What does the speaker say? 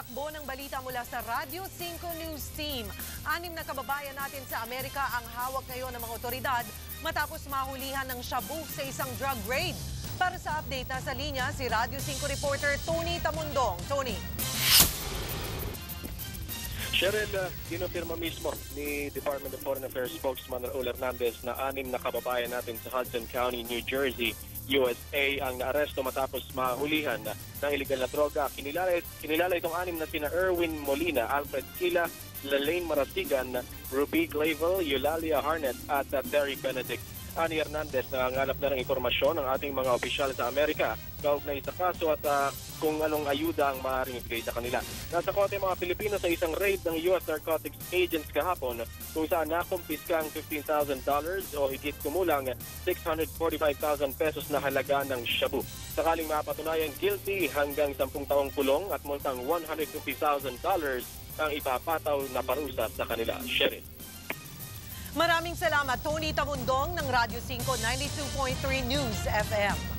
takbo ng balita mula sa Radio 5 News Team. Anim na kababayan natin sa Amerika ang hawak ngayon ng mga otoridad matapos mahulihan ng shabu sa isang drug raid. Para sa update na sa linya, si Radio 5 reporter Tony Tamundong. Tony. Cheryl, uh, mismo ni Department of Foreign Affairs spokesman Raul Hernandez na anim na kababayan natin sa Hudson County, New Jersey, USA ang naaresto matapos mahulihan ng illegal na droga. Kinilala, kinilala itong anim na sina Erwin Molina, Alfred Kila, Lalaine Marasigan, Ruby Clavel, Eulalia Harnett at uh, Terry Benedict. Ani Hernandez nangangalap na ng informasyon ng ating mga opisyal sa Amerika kaugnay sa kaso at uh, kung anong ayuda ang maaaring ibigay sa kanila. Nasa kote mga Pilipino sa isang raid ng U.S. Narcotics Agents kahapon kung saan nakumpiska ang $15,000 o higit kumulang 645,000 pesos na halaga ng shabu. Sakaling mapatunayan guilty hanggang 10 taong kulong at multang $150,000 ang ipapataw na parusa sa kanila. Sheriff. Maraming salamat Tony Tamundong ng Radio 5 92.3 News FM.